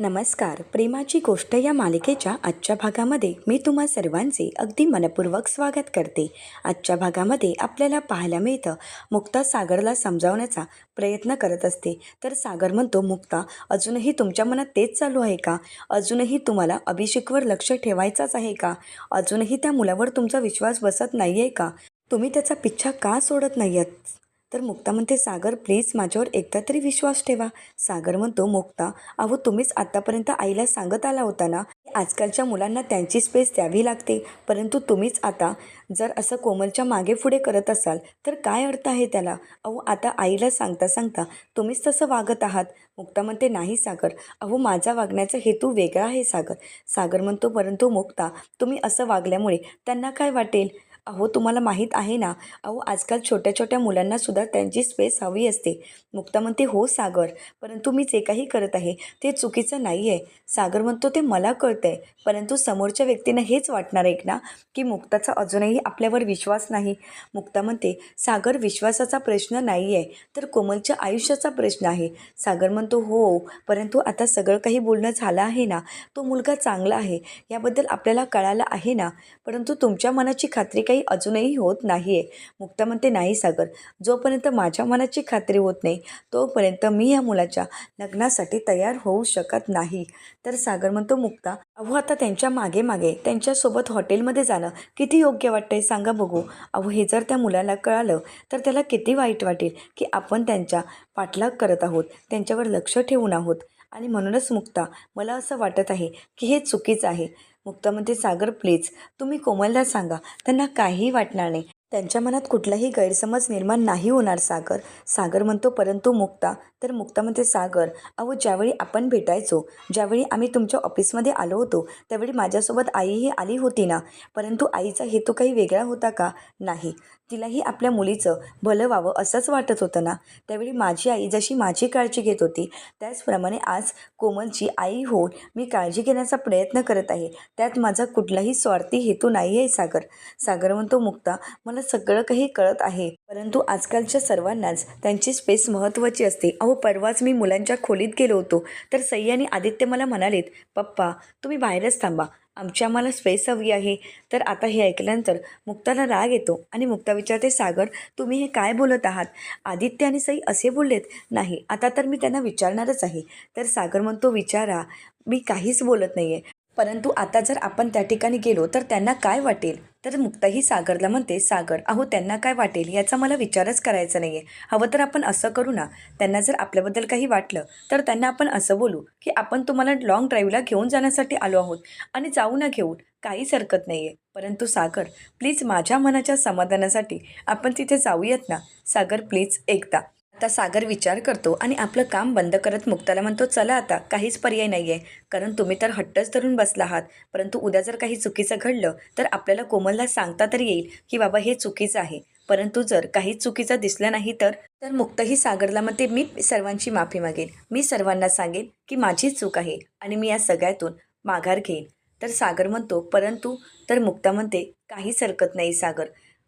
नमस्कार. प्रेमाची गोष्ट या मालिकेच्या आजच्या भागामध्ये मी तुम्हा सर्वांचे अगदी मनपूर्वक स्वागत करते. आजच्या भागामध्ये आपल्याला पाहायला मिळतं मुक्ता सागरला समजावण्याचा प्रयत्न करत असते. तर सागर म्हणतो मुक्ता अजूनही तुमच्या मनात तेच चालू आहे का? अजूनही तुम्हाला अभिषेकवर लक्ष ठेवायचाच आहे का? अजूनही त्या मुलावर तुमचा विश्वास बसत नाही आहे का? तुम्ही त्याचा पिच्छा का सोडत नाही आहात तर मुक्ता म्हणते सागर प्लीज माझ्यावर एकदा तरी विश्वास ठेवा. सागर म्हणतो मुक्ता अहो तुम्हीच आत्तापर्यंत आईला सांगत आला होता ना? आजकालच्या मुलांना त्यांची स्पेस द्यावी लागते. परंतु तुम्हीच आता जर असं कोमलच्या मागे पुढे करत असाल तर काय अर्थ आहे त्याला? अहो आता आईला सांगता सांगता तुम्हीच तसं वागत आहात. मुक्ता म्हणते नाही सागर. अहो माझा वागण्याचा हेतू वेगळा आहे सागर. सागर म्हणतो परंतु मुक्ता तुम्ही असं वागल्यामुळे त्यांना काय वाटेल? अहो तुम्हाला माहीत आहे ना? अहो आजकाल छोट्या छोट्या मुलांना सुद्धा त्यांची स्पेस हवी असते. मुक्ता म्हणते हो सागर. परंतु मी जे काही करत आहे ते चुकीचं नाही आहे सागर म्हणतो ते मला कळतं आहे परंतु समोरच्या व्यक्तीनं हेच वाटणार आहे ना की मुक्ताचा अजूनही आपल्यावर विश्वास नाही. मुक्ता म्हणते सागर विश्वासाचा प्रश्न नाही आहे तर कोमलच्या आयुष्याचा प्रश्न आहे. सागर म्हणतो हो परंतु आता सगळं काही बोलणं झालं आहे ना तो मुलगा चांगला आहे याबद्दल आपल्याला कळालं आहे ना परंतु तुमच्या मनाची खात्री काही अजूनही होत नाही आहे मुक्ता म्हणते नाही सागर जोपर्यंत माझ्या मनाची खात्री होत नाही तोपर्यंत मी या मुलाच्या लग्नासाठी तयार होऊ शकत नाही. तर सागर म्हणतो मुक्ता अहो आता त्यांच्या मागे मागे त्यांच्यासोबत हॉटेलमध्ये जाणं किती योग्य वाटतंय सांगा बघू. अहो हे जर त्या मुलाला कळालं तर त्याला किती वाईट वाटेल की आपण त्यांच्या पाठलाग करत आहोत त्यांच्यावर लक्ष ठेवून आहोत. आणि म्हणूनच मुक्ता मला असं वाटत आहे की हे चुकीचं आहे. मुक्तामध्ये सागर प्लीज तुम्ही कोमलला सांगा. त्यांना काहीही वाटणार नाही. त्यांच्या मनात कुठलाही गैरसमज निर्माण नाही होणार सागर. सागर म्हणतो परंतु मुक्ता तर मुक्ता म्हणते सागर. अहो ज्यावेळी आपण भेटायचो ज्यावेळी आम्ही तुमच्या ऑफिसमध्ये आलो होतो त्यावेळी माझ्यासोबत आईही आली होती ना? परंतु आईचा हेतू काही वेगळा होता का? नाही. तिलाही आपल्या मुलीचं भलं व्हावं असंच वाटत होतं ना? त्यावेळी माझी आई जशी माझी काळजी घेत होती त्याचप्रमाणे आज कोमलची आई होऊन मी काळजी घेण्याचा प्रयत्न करत आहे. त्यात माझा कुठलाही स्वार्थी हेतू नाही आहे सागर. सागर म्हणतो मुक्ता मला सगळं काही कळत आहे. परंतु आजकालच्या सर्वांनाच त्यांची स्पेस महत्त्वाची असते. अहो परवाच मी मुलांच्या खोलीत गेलो होतो. तर सई आणि आदित्य मला म्हणालेत पप्पा तुम्ही बाहेरच थांबा. आमची आम्हाला स्पेस हवी आहे. तर आता हे ऐकल्यानंतर मुक्ताला राग येतो आणि मुक्ता विचारते सागर तुम्ही हे काय बोलत आहात? आदित्य आणि सई असे बोललेत? नाही आता तर मी त्यांना विचारणारच आहे. तर सागर म्हणतो विचारा मी काहीच बोलत नाही आहे परंतु आता जर आपण त्या ठिकाणी गेलो तर त्यांना काय वाटेल? तर मुक्ताही सागरला म्हणते सागर अहो त्यांना काय वाटेल? याचा मला विचारच करायचा नाही आहे हवं तर आपण असं करू ना. त्यांना जर आपल्याबद्दल काही वाटलं तर त्यांना आपण असं बोलू की आपण तुम्हाला लॉंग ड्राईव्हला घेऊन जाण्यासाठी आलो आहोत आणि जाऊ ना घेऊन. काहीच हरकत नाही आहे परंतु सागर प्लीज माझ्या मनाच्या समाधानासाठी आपण तिथे जाऊयात ना? सागर प्लीज एकदा आता सागर विचार करतो आणि आपलं काम बंद करत मुक्ताला म्हणतो चला आता काहीच पर्याय नाही आहे कारण तुम्ही तर हट्टच धरून बसला आहात. परंतु उद्या जर काही चुकीचं घडलं तर आपल्याला कोमलला सांगता तर येईल की बाबा हे चुकीचं आहे. परंतु जर काही चुकीचं दिसलं नाही तर तर मुक्तही सागरला म्हणते मी सर्वांची माफी मागेन. मी सर्वांना सांगेन की माझी चूक आहे आणि मी या सगळ्यातून माघार घेईन. तर सागर म्हणतो परंतु तर मुक्ता म्हणते काहीच हरकत नाही सागर.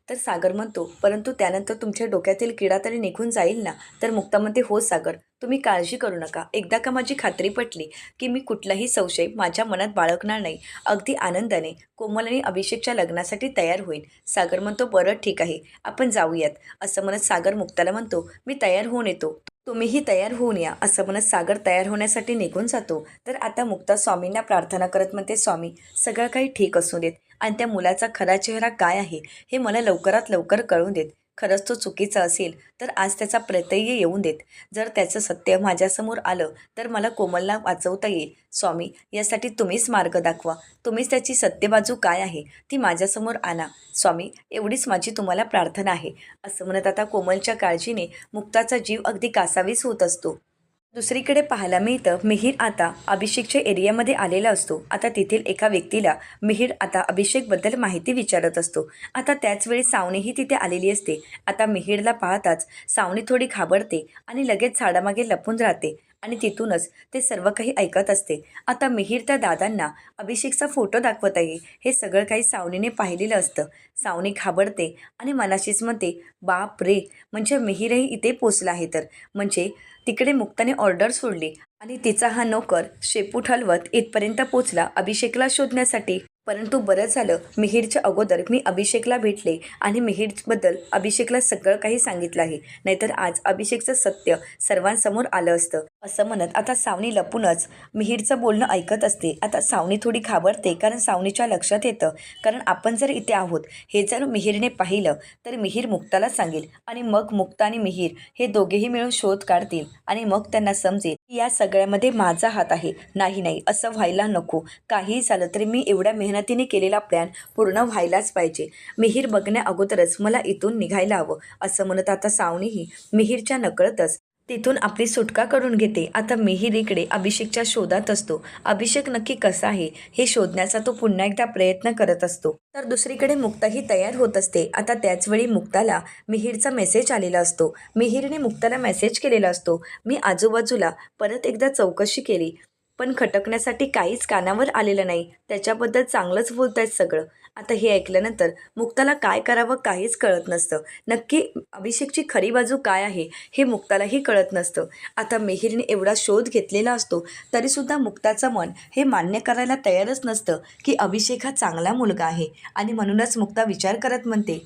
तर सागर म्हणतो परंतु त्यानंतर तुमच्या डोक्यातील किडा तरी निघून जाईल ना? तर मुक्ता म्हणते हो सागर. तुम्ही काळजी करू नका. एकदा का माझी खात्री पटली की मी कुठलाही संशय माझ्या मनात बाळगणार नाही. अगदी आनंदाने कोमल आणि अभिषेकच्या लग्नासाठी तयार होईल सागर म्हणतो बरं ठीक आहे. आपण जाऊयात. असं म्हणत सागर मुक्ताला म्हणतो मी तयार होऊन येतो. तुम्हीही तयार होऊन या. असं म्हणत सागर तयार होण्यासाठी निघून जातो. तर आता मुक्ता स्वामींना प्रार्थना करत म्हणते स्वामी सगळं काही ठीक असू देत. आणि त्या मुलाचा खरा चेहरा काय आहे हे मला लवकरात लवकर कळून देत. खरंच तो चुकीचा असेल तर आज त्याचा प्रत्यय येऊन देत. जर त्याचं सत्य माझ्यासमोर आलं तर मला कोमलला वाचवता येईल. स्वामी यासाठी तुम्हीच मार्ग दाखवा. तुम्हीच त्याची सत्य बाजू काय आहे ती माझ्यासमोर आणा. स्वामी एवढीच माझी तुम्हाला प्रार्थना आहे. असं म्हणत आता कोमलच्या काळजीने मुक्ताचा जीव अगदी कासावीस होत असतो. दुसरीकडे पाहायला मिळतं मिहीर आता अभिषेकच्या एरियामध्ये आलेला असतो. आता तेथील एका व्यक्तीला मिहीर आता अभिषेकबद्दल माहिती विचारत असतो. आता त्याचवेळी सावणीही तिथे आलेली असते. आता मिहीरला पाहताच सावणी थोडी घाबरते आणि लगेच झाडामागे लपून राहते आणि तिथूनच ते सर्व काही ऐकत असते. आता मिहीर त्या दादांना अभिषेकचा फोटो दाखवत आहे. हे सगळं काही सावनीने पाहिलेलं असतं. सावनी घाबरते आणि मनाशीच म्हणते बाप रे म्हणजे मिहीरही इथे पोचला आहे तर. म्हणजे तिकडे मुक्ताने ऑर्डर सोडली आणि तिचा हा नोकर शेपूट हलवत इथपर्यंत पोचला अभिषेकला शोधण्यासाठी. परंतु बरं झालं मिहीरच्या अगोदर मी अभिषेकला भेटले आणि मिहीरबद्दल अभिषेकला सगळं काही सांगितलं आहे. नाहीतर आज अभिषेकचं सत्य सर्वांसमोर आलं असतं. असं म्हणत आता सावनी लपूनच मिहीरचं बोलणं ऐकत असते. आता सावनी थोडी घाबरते कारण सावनीच्या लक्षात येतं. कारण आपण जर इथे आहोत हे जर मिहीरने पाहिलं तर मिहीर मुक्ताला सांगेल आणि मग मुक्ता आणि मिहीर हे दोघेही मिळून शोध काढतील आणि मग त्यांना समजेल की या सगळ्यामध्ये माझा हात आहे. नाही नाही असं व्हायला नको. काहीही झालं तरी मी एवढ्या मेहनतीने केलेला प्लॅन पूर्ण व्हायलाच पाहिजे. मिहीर बघण्या अगोदरच मला इथून निघायला हवं असं म्हणत आता सावनीही मिहीरच्या नकळतच तिथून आपली सुटका करून घेते. आता मिहीर इकडे अभिषेकच्या शोधात असतो. अभिषेक नक्की कसा आहे हे शोधण्याचा तो पुन्हा एकदा प्रयत्न करत असतो. तर दुसरीकडे मुक्ताही तयार होत असते. आता त्याचवेळी मुक्ताला मिहीरचा मेसेज आलेला असतो. मिहीरने मुक्ताला मेसेज केलेला असतो. मी आजूबाजूला परत एकदा चौकशी केली पण खटकण्यासाठी काहीच कानावर आलेलं नाही. त्याच्याबद्दल चांगलंच बोलत आहेत सगळं. आता हे ऐकल्यानंतर मुक्ताला काय करावं काहीच कळत नसतं. नक्की अभिषेकची खरी बाजू काय आहे हे मुक्तालाही कळत नसतं. आता मिहिरने एवढा शोध घेतलेला असतो तरीसुद्धा मुक्ताचं मन हे मान्य करायला तयारच नसतं की अभिषेक हा चांगला मुलगा आहे. आणि म्हणूनच मुक्ता विचार करत म्हणते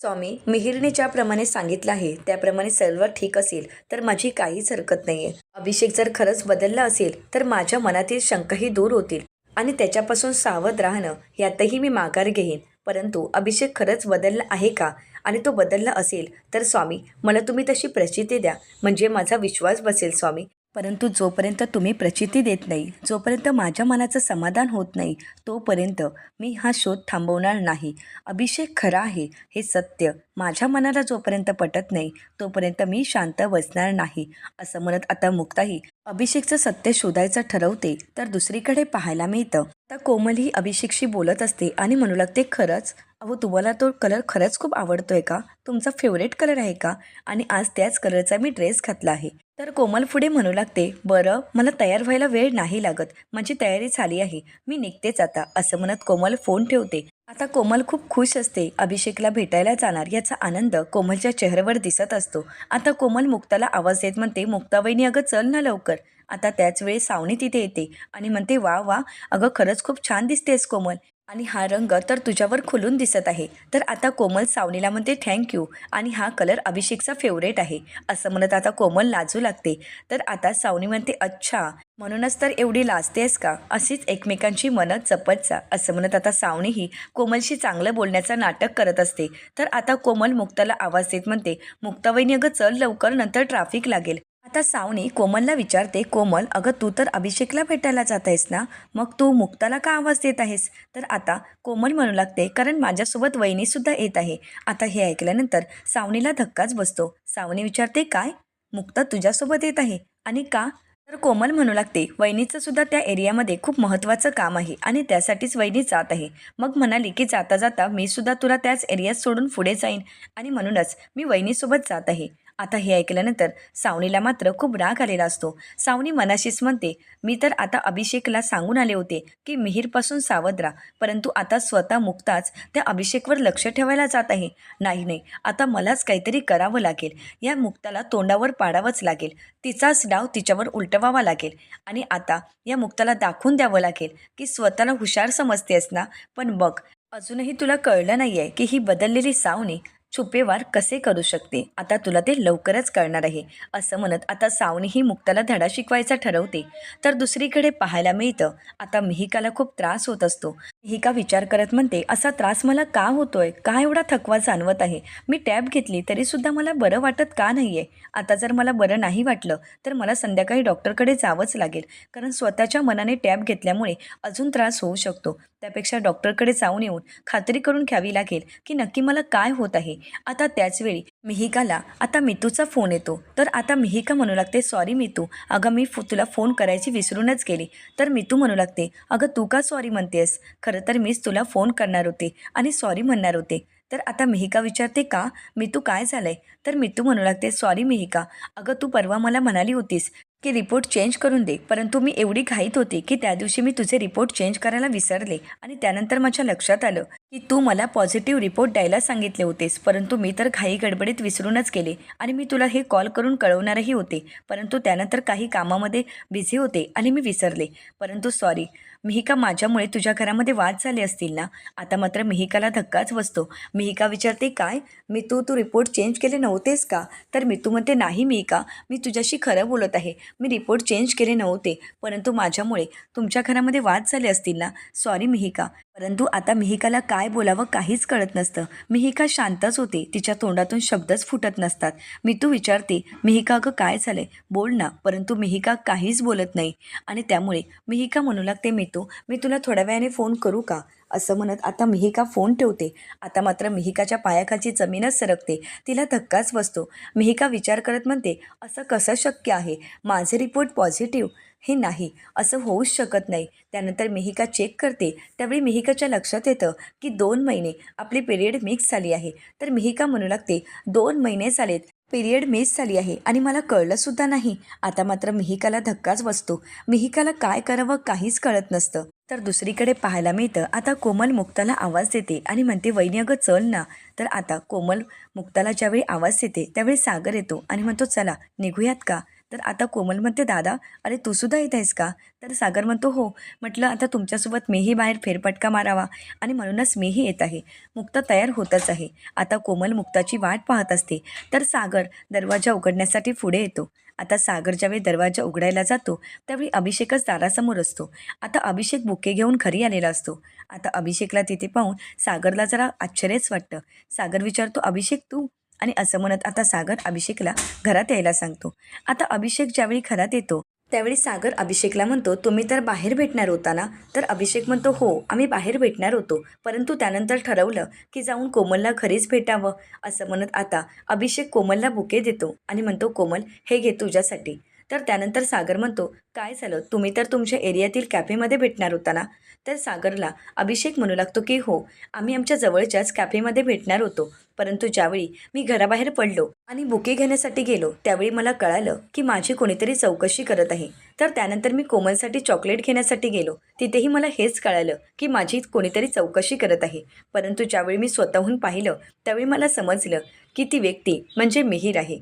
स्वामी मिहिरने ज्याप्रमाणे सांगितलं आहे त्याप्रमाणे सर्व ठीक असेल तर माझी काहीच हरकत नाही आहे अभिषेक जर खरंच बदलला असेल तर माझ्या मनातील शंकाही दूर होतील. आणि त्याच्यापासून सावध राहणं यातही मी माघार घेईन. परंतु अभिषेक खरंच बदलला आहे का? आणि तो बदलला असेल तर स्वामी मला तुम्ही तशी प्रचिती द्या. म्हणजे माझा विश्वास बसेल स्वामी. परंतु जोपर्यंत तुम्ही प्रचिती देत नाही जोपर्यंत माझ्या मनाचं समाधान होत नाही तोपर्यंत मी हा शोध थांबवणार नाही. अभिषेक खरा आहे हे सत्य. माझ्या मनाला जोपर्यंत पटत नाही तोपर्यंत मी शांत बसणार नाही असं म्हणत आता मुक्ताही अभिषेकचं सत्य शोधायचं ठरवते तर दुसरीकडे पाहायला मिळतं. तर कोमल ही अभिषेकशी बोलत असते आणि म्हणू लागते खरंच? अहो तुम्हाला तो कलर खरंच खूप आवडतोय का? तुमचा फेवरेट कलर आहे का? आणि आज त्याच कलरचा मी ड्रेस घातला आहे. तर कोमल पुढे म्हणू लागते बरं मला तयार व्हायला वेळ नाही लागत. माझी तयारी झाली आहे. मी निघतेच आता असं म्हणत कोमल फोन ठेवते. आता कोमल खूप खुश असते. अभिषेकला भेटायला जाणार याचा आनंद कोमलच्या चेहऱ्यावर दिसत असतो. आता कोमल मुक्ताला आवाज देत म्हणते मुक्ताबाईनी अगं चल ना लवकर. आता त्याच वेळी सावणी तिथे येते आणि म्हणते वा वा अगं खरंच खूप छान दिसतेस कोमल. आणि हा रंग तर तुझ्यावर खुलून दिसत आहे. तर आता कोमल सावनीला म्हणते थँक्यू आणि हा कलर अभिषेकचा फेवरेट आहे. असं म्हणत आता कोमल लाजू लागते. तर आता सावनी म्हणते अच्छा म्हणूनच तर एवढी लाजतेस का? अशीच एकमेकांची मनं चपत जा. असं म्हणत आता सावणीही कोमलशी चांगलं बोलण्याचं नाटक करत असते. तर आता कोमल मुक्ताला आवाज देत म्हणते मुक्तावहिनी अगं चल लवकर नंतर ट्राफिक लागेल. आता सावनी कोमलला विचारते कोमल अगं तू तर अभिषेकला भेटायला जात आहेस ना? मग तू मुक्ताला का आवाज देत आहेस? तर आता कोमल म्हणू लागते कारण माझ्यासोबत वहिनीसुद्धा येत आहे. आता हे ऐकल्यानंतर सावनीला धक्काच बसतो. सावनी विचारते काय? मुक्ता तुझ्यासोबत येत आहे? आणि का? तर कोमल म्हणू लागते वहिनीचं सुद्धा त्या एरियामध्ये खूप महत्त्वाचं काम आहे आणि त्यासाठीच वहिनी जात आहे. मग म्हणाली की जाता जाता मी सुद्धा तुला त्याच एरियात सोडून पुढे जाईन आणि म्हणूनच मी वहिनीसोबत जात आहे. आता हे ऐकल्यानंतर सावनीला मात्र खूप राग आलेला असतो. सावनी मनाशीच म्हणते मी तर आता अभिषेकला सांगून आले होते की मिहीरपासून सावध राहा परंतु आता स्वतः मुक्ताच त्या अभिषेकवर लक्ष ठेवायला जात आहे. नाही नाही आता मलाच काहीतरी करावं लागेल. या मुक्ताला तोंडावर पाडावंच लागेल. तिचाच डाव तिच्यावर उलटवावा लागेल. आणि आता या मुक्ताला दाखवून द्यावं लागेल की स्वतःला हुशार समजतेस ना. पण बघ अजूनही तुला कळलं नाही आहे की ही बदललेली सावनी छुपेवार कसे करू शकते? आता तुला ते लवकरच कळणार आहे असं म्हणत आता सावनीही मुक्ताला धडा शिकवायचा ठरवते. तर दुसरीकडे पाहायला मिळतं. आता मिहिकाला खूप त्रास होत असतो. मिहिका विचार करत म्हणते असा त्रास मला का होतोय? का एवढा थकवा जाणवत आहे? मी टॅब घेतली तरीसुद्धा मला बरं वाटत का नाही आहे आता जर मला बरं नाही वाटलं तर मला संध्याकाळी डॉक्टरकडे जावंच लागेल. कारण स्वतःच्या मनाने टॅब घेतल्यामुळे अजून त्रास होऊ शकतो. त्यापेक्षा डॉक्टरकडे जाऊन येऊन खात्री करून घ्यावी लागेल की नक्की मला काय होत आहे? आता त्याचवेळी मिहिकाला आता मितूचा फोन येतो. तर आता मिहिका म्हणू लागते सॉरी मितू. अगं मी तुला फोन करायची विसरूनच गेली. तर मितू म्हणू लागते अगं तू का सॉरी म्हणतेस खरं तर मीच तुला फोन करणार होते आणि सॉरी म्हणणार होते. तर आता मिहिका विचारते का? मितू काय झालंय? तर मितू म्हणू लागते सॉरी मिहिका. अगं तू परवा मला म्हणाली होतीस की रिपोर्ट चेंज करून दे परंतु मी एवढी घाईत होती की त्या दिवशी मी तुझे रिपोर्ट चेंज करायला विसरले आणि त्यानंतर माझ्या लक्षात आलं. की तू मला पॉझिटिव्ह रिपोर्ट द्यायला सांगितले होतेस परंतु मी तर घाई गडबडीत विसरूनच गेले आणि मी तुला हे कॉल करून कळवणारही होते परंतु त्यानंतर काही कामामध्ये बिझी होते आणि मी विसरले. परंतु सॉरी मिहिका माझ्यामुळे तुझ्या घरामध्ये वाद झाले असतील ना? आता मात्र मिहिकाला धक्काच बसतो. मिहिका विचारते काय? मी तू तू रिपोर्ट चेंज केले नव्हतेस का? तर मी तू म्हणते नाही मिहिका मी तुझ्याशी खरं बोलत आहे. मी रिपोर्ट चेंज केले नव्हते. परंतु माझ्यामुळे तुमच्या घरामध्ये वाद झाले असतील ना? सॉरी मिहिका. परंतु आता मिहिकाला काय बोलावं काहीच कळत नसतं. मिहिका शांतच होते. तिच्या तोंडातून शब्दच फुटत नसतात. मी तू विचारते मिहिका अगं काय झालंय? बोल ना. परंतु मिहिका काहीच बोलत नाही. आणि त्यामुळे मिहिका म्हणू लागते मी येतो. मी तुला थोड्या वेळाने फोन करू का? असं म्हणत आता मिहिका फोन ठेवते. आता मात्र मिहिकाच्या पायाखाची जमीनच सरकते. तिला धक्काच बसतो. मिहिका विचार करत म्हणते असं कसं शक्य आहे? माझे रिपोर्ट पॉझिटिव्ह हे नाही. असं होऊच शकत नाही. त्यानंतर मिहिका चेक करते. त्यावेळी मिहिकाच्या लक्षात येतं की दोन महिने आपली पिरियड मिक्स झाली आहे. तर मिहिका म्हणू लागते दोन महिने झालेत. पिरियड मिस झाली आहे आणि मला कळलंसुद्धा नाही. आता मात्र मिहिकाला धक्काच बसतो. मिहिकाला काय करावं काहीच कळत नसतं. तर दुसरीकडे पाहायला मिळतं आता कोमल मुक्ताला आवाज देते आणि म्हणते वहिनी अगं चल ना. तर आता कोमल मुक्ताला ज्यावेळी आवाज देते त्यावेळी सागर येतो आणि म्हणतो चला निघूयात का? तर आता कोमल म्हणते दादा अरे तू सुद्धा येत आहेस का? तर सागर म्हणतो हो. म्हटलं आता तुमच्यासोबत मीही बाहेर फेरफटका मारावा आणि म्हणूनच मीही येत आहे. मुक्ता तयार होतच आहे. आता कोमल मुक्ताची वाट पाहत असते. तर सागर दरवाजा उघडण्यासाठी पुढे येतो. आता सागर ज्यावेळी दरवाजा उघडायला जातो त्यावेळी अभिषेकच दारासमोर असतो. आता अभिषेक बुके घेऊन घरी आलेला असतो. आता अभिषेकला तिथे पाहून सागरला जरा आश्चर्यच वाटतं. सागर विचारतो अभिषेक तू आणि असं म्हणत आता सागर अभिषेकला घरात यायला सांगतो. आता अभिषेक ज्यावेळी घरात येतो त्यावेळी सागर अभिषेकला म्हणतो तुम्ही तर बाहेर भेटणार होता ना? तर अभिषेक म्हणतो हो आम्ही बाहेर भेटणार होतो. परंतु त्यानंतर ठरवलं की जाऊन कोमलला घरीच भेटावं असं म्हणत आता अभिषेक कोमलला बुके देतो आणि म्हणतो कोमल हे घे तुझ्यासाठी. तर त्यानंतर सागर म्हणतो काय झालं? तुम्ही तर तुमच्या एरियातील कॅफेमध्ये भेटणार होता ना? तर सागरला अभिषेक म्हणू लागतो की हो आम्ही आमच्या जवळच्याच कॅफेमध्ये भेटणार होतो. परंतु ज्यावेळी मी घराबाहेर पडलो आणि बुके घेण्यासाठी गेलो त्यावेळी मला कळालं की माझी कोणीतरी चौकशी करत आहे. तर त्यानंतर मी कोमलसाठी चॉकलेट घेण्यासाठी गेलो. तिथेही मला हेच कळालं की माझी कोणीतरी चौकशी करत आहे. परंतु ज्यावेळी मी स्वतःहून पाहिलं त्यावेळी मला समजलं की ती व्यक्ती म्हणजे मिहीर आहे.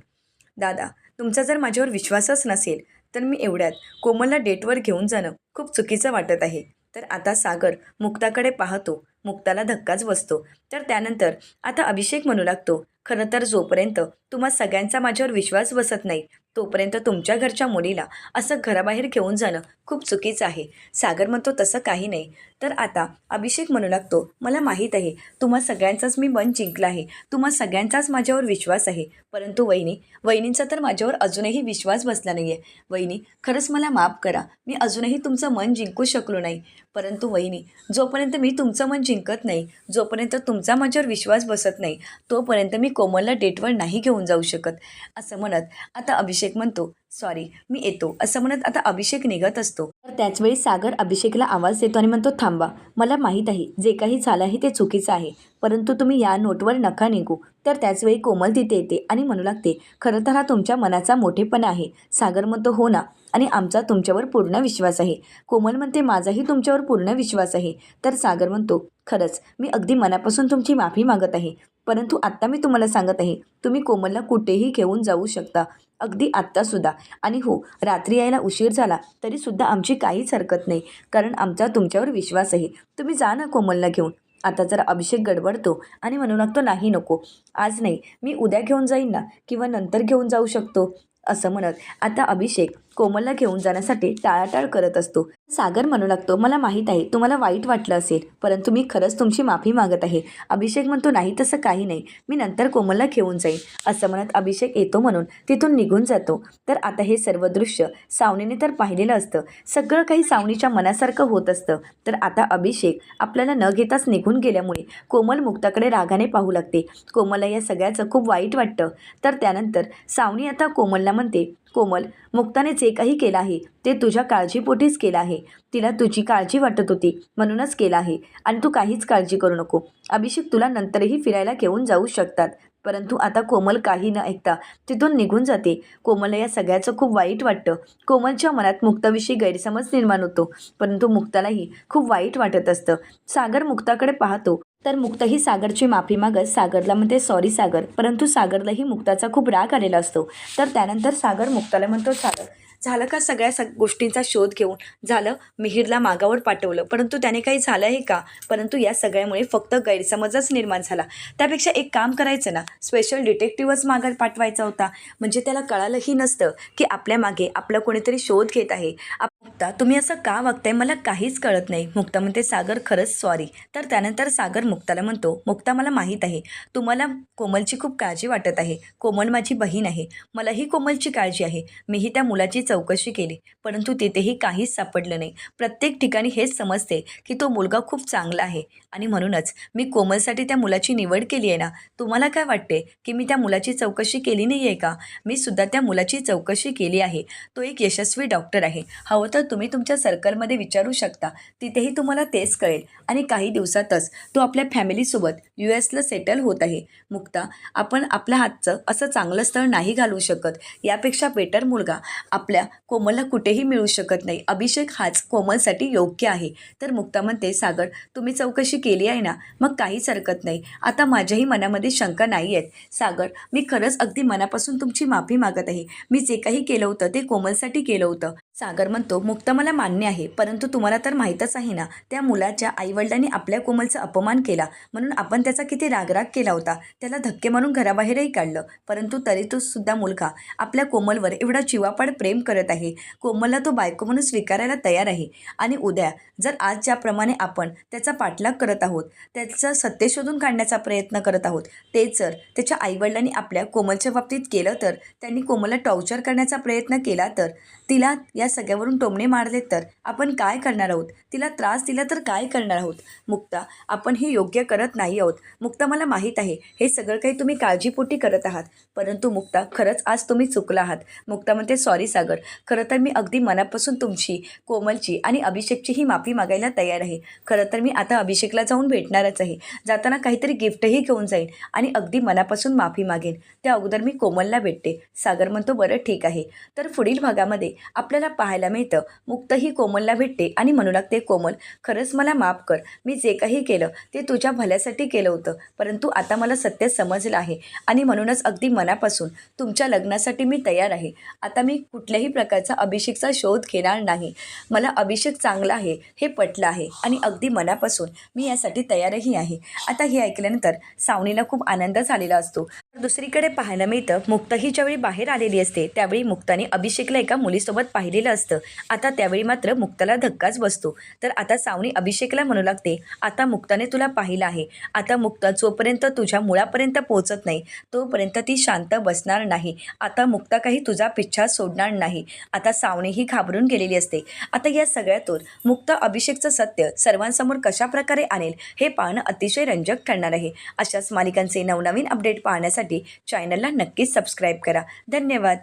दादा तुमचा जर माझ्यावर विश्वासच नसेल तर मी एवढ्यात कोमलला डेटवर घेऊन जाणं खूप चुकीचं वाटत आहे. तर आता सागर मुक्ताकडे पाहतो. मुक्ताला धक्काच बसतो. तर त्यानंतर आता अभिषेक म्हणू लागतो खरं तर जोपर्यंत तुम्हा सगळ्यांचा माझ्यावर विश्वास बसत नाही तोपर्यंत तुमच्या घरच्या मुलीला असं घराबाहेर घेऊन जाणं खूप चुकीचं आहे. सागर म्हणतो तसं काही नाही. तर आता अभिषेक म्हणू लागतो मला माहीत आहे तुम्हा सगळ्यांचाच मी मन जिंकलं आहे. तुम्हा सगळ्यांचाच माझ्यावर विश्वास आहे. परंतु वहिनी वहिनींचा तर माझ्यावर अजूनही विश्वास बसला नाही आहे वहिनी खरंच मला माफ करा. मी अजूनही तुमचं मन जिंकू शकलो नाही. परंतु वहिनी जोपर्यंत मी तुमचं मन जिंकत नाही जोपर्यंत तुमचा माझ्यावर विश्वास बसत नाही तोपर्यंत मी कोमलला डेटवर नाही घेऊन जाऊ शकत. असं म्हणत आता अभिषेक म्हणतो सॉरी मी येतो. असं म्हणत आता अभिषेक निघत असतो. तर त्याचवेळी सागर अभिषेकला आवाज देतो आणि म्हणतो थांबा मला माहीत आहे जे काही झालं आहे ते चुकीचं आहे परंतु तुम्ही या नोटवर नका निघू. तर त्याचवेळी कोमल तिथे येते आणि म्हणू लागते खरं तर हा तुमच्या मनाचा मोठेपणा आहे. सागर म्हणतो हो ना. आणि आमचा तुमच्यावर पूर्ण विश्वास आहे. कोमल म्हणते माझाही तुमच्यावर पूर्ण विश्वास आहे. तर सागर म्हणतो खरंच मी अगदी मनापासून तुमची माफी मागत आहे. परंतु आत्ता मी तुम्हाला सांगत आहे तुम्ही कोमलला कुठेही घेऊन जाऊ शकता. अगदी आत्तासुद्धा आणि हो रात्री यायला उशीर झाला तरीसुद्धा आमची काहीच हरकत नाही कारण आमचा तुमच्यावर विश्वास आहे. तुम्ही जा ना कोमलला घेऊन. आता जर अभिषेक गडबडतो आणि म्हणू लागतो नाही नको आज नाही मी उद्या घेऊन जाईन ना किंवा नंतर घेऊन जाऊ शकतो असं म्हणत आता अभिषेक कोमलला घेऊन जाण्यासाठी टाळाटाळ करत असतो. सागर म्हणू लागतो मला माहीत आहे तुम्हाला वाईट वाटलं असेल परंतु मी खरंच तुमची माफी मागत आहे. अभिषेक म्हणतो नाही तसं काही नाही. मी नंतर कोमलला घेऊन जाईन. असं म्हणत अभिषेक येतो म्हणून तिथून निघून जातो. तर आता हे सर्व दृश्य सावनीने तर पाहिलेलं असतं. सगळं काही सावनीच्या मनासारखं होत असतं. तर आता अभिषेक आपल्याला न घेताच निघून गेल्यामुळे कोमल मुक्ताकडे रागाने पाहू लागते. कोमलला या सगळ्याचं खूप वाईट वाटतं. तर त्यानंतर सावनी आता कोमलला म्हणते कोमल मुक्ताने जे काही केलं आहे ते तुझ्या काळजीपोटीच केलं आहे. तिला तुझी काळजी वाटत होती. म्हणूनच केलं आहे. आणि तू काहीच काळजी करू नको. अभिषेक तुला नंतरही फिरायला घेऊन जाऊ शकतात. परंतु आता कोमल काही न ऐकता तिथून निघून जाते. कोमलला या सगळ्याचं खूप वाईट वाटतं. कोमलच्या मनात मुक्ताविषयी गैरसमज निर्माण होतो. परंतु मुक्तालाही खूप वाईट वाटत असतं. सागर मुक्ताकडे पाहतो. तर मुक्तही सागरची माफी मागत सागरला म्हणते सॉरी सागर. परंतु सागरलाही मुक्ताचा खूप राग आलेला असतो. तर त्यानंतर सागर मुक्ताला म्हणतो सागर झालं का सगळ्या सग गोष्टींचा शोध घेऊन? झालं मिहीरला मागावर पाठवलं. परंतु त्याने काही झालं आहे का? परंतु या सगळ्यामुळे फक्त गैरसमजच निर्माण झाला. त्यापेक्षा एक काम करायचं ना? स्पेशल डिटेक्टिव्हच मागात पाठवायचा होता. म्हणजे त्याला कळालंही नसतं की आपल्या मागे आपला कोणीतरी शोध घेत आहे. मुक्ता तुम्ही असं का वागताय? मला काहीच कळत नाही. मुक्ता म्हणते सागर खरंच सॉरी तर त्यानंतर सागर मुक्ताला म्हणतो मुक्ता मला माहीत आहे. तुम्हाला कोमलची खूप काळजी वाटत आहे. कोमल माझी बहीण आहे. मलाही कोमलची काळजी आहे. मीही त्या मुलाचीच चौकशी केली. परंतु तिथेही काहीच सापडलं नाही. प्रत्येक ठिकाणी हेच समजते की तो मुलगा खूप चांगला आहे. आणि म्हणूनच मी कोमलसाठी त्या मुलाची निवड केली आहे ना तुम्हाला काय वाटते? की मी त्या मुलाची चौकशी केली नाही आहे का? मी सुद्धा त्या मुलाची चौकशी केली आहे. तो एक यशस्वी डॉक्टर आहे. हवं तर तुम्ही तुमच्या सर्कलमध्ये विचारू शकता. तिथेही तुम्हाला तेच कळेल. आणि काही दिवसातच तो आपल्या फॅमिलीसोबत यू एसला सेटल होत आहे. मुक्ता आपण आपल्या हातचं असं चांगलं स्थळ नाही घालवू शकत. यापेक्षा बेटर मुलगा आपल्या कोमलला कुठेही मिळू शकत नाही. अभिषेक हाच कोमलसाठी योग्य आहे. तर मुक्ता म्हणते सागर तुम्ही चौकशी केली आहे ना? मग काहीच हरकत नाही. आता माझ्याही मनामध्ये शंका नाही आहेत. सागर मी खरंच अगदी मनापासून तुमची माफी मागत आहे. मी जे काही केलं होतं ते कोमलसाठी केलं होतं. सागर म्हणतो मुक्त मला मान्य आहे परंतु तुम्हाला तर माहीतच आहे ना त्या मुलाच्या आईवडिलांनी आपल्या कोमलचा अपमान केला म्हणून आपण त्याचा किती रागराग केला होता. त्याला धक्के मारून घराबाहेरही काढलं परंतु तरी तो सुद्धा मुलगा आपल्या कोमलवर एवढा चिवापाड प्रेम करत आहे. कोमलला तो बायको म्हणून स्वीकारायला तयार आहे. आणि उद्या जर आज ज्याप्रमाणे आपण त्याचा पाठलाग करत आहोत त्याचं सत्य शोधून काढण्याचा प्रयत्न करत आहोत तेच जर त्याच्या आईवडिलांनी आपल्या कोमलच्या बाबतीत केलं तर त्यांनी कोमलला टॉर्चर करण्याचा प्रयत्न केला तर तिला या सगळ्यावरून टोमणे मारले तर आपण काय करणार आहोत? तिला त्रास दिला तर काय करणार आहोत? मुक्ता आपण हे योग्य करत नाही आहोत. मुक्ता मला माहीत आहे हे सगळं काही तुम्ही काळजीपोटी करत आहात. परंतु मुक्ता खरंच आज तुम्ही चुकला आहात. मुक्ता म्हणते सॉरी सागर. खरं तर मी अगदी मनापासून तुमची कोमलची आणि अभिषेकची ही माफी मागायला तयार आहे. खरं तर मी आता अभिषेकला जाऊन भेटणारच आहे. जाताना काहीतरी गिफ्टही घेऊन जाईन आणि अगदी मनापासून माफी मागेन. त्या अगोदर मी कोमलला भेटते. सागर म्हणतो बरं ठीक आहे. तर पुढील भागामध्ये आपल्याला पाहायला मिळतं. मुक्त ही कोमलला भेटते आणि म्हणू लागते कोमल खरंच मला माफ कर. मी जे काही केलं ते तुझ्या भल्यासाठी केलं होतं. परंतु आता मला सत्य समजलं आहे आणि म्हणूनच अगदी मनापासून तुमच्या लग्नासाठी मी तयार आहे. आता मी कुठल्याही प्रकारचा अभिषेकचा शोध घेणार नाही. मला अभिषेक चांगला आहे हे पटलं आहे आणि अगदी मनापासून मी यासाठी तयारही आहे. आता हे ऐकल्यानंतर सावनीला खूप आनंद झालेला असतो. दुसरीकडे पाहायला मिळतं मुक्त ही ज्यावेळी बाहेर आलेली असते त्यावेळी मुक्ताने अभिषेकला एका मुलीसोबत पाहिलेलं असतं. आता त्यावेळी मात्र मुक्ताला धक्काच बसतो. तर आता सावनी अभिषेकला म्हणू लागते आता मुक्ताने तुला पाहिलं आहे. आता मुक्ता जोपर्यंत तुझ्या मुळापर्यंत पोहोचत नाही तोपर्यंत ती शांत बसणार नाही. आता मुक्ता काही तुझा पिच्छा सोडणार नाही. आता सावणी ही घाबरून गेलेली असते. आता या सगळ्यातून मुक्त अभिषेकचं सत्य सर्वांसमोर कशा प्रकारे आणेल हे पाहणं अतिशय रंजक ठरणार आहे. अशाच मालिकांचे नवनवीन अपडेट पाहण्यासाठी चॅनलला नक्कीच सबस्क्राईब करा. धन्यवाद.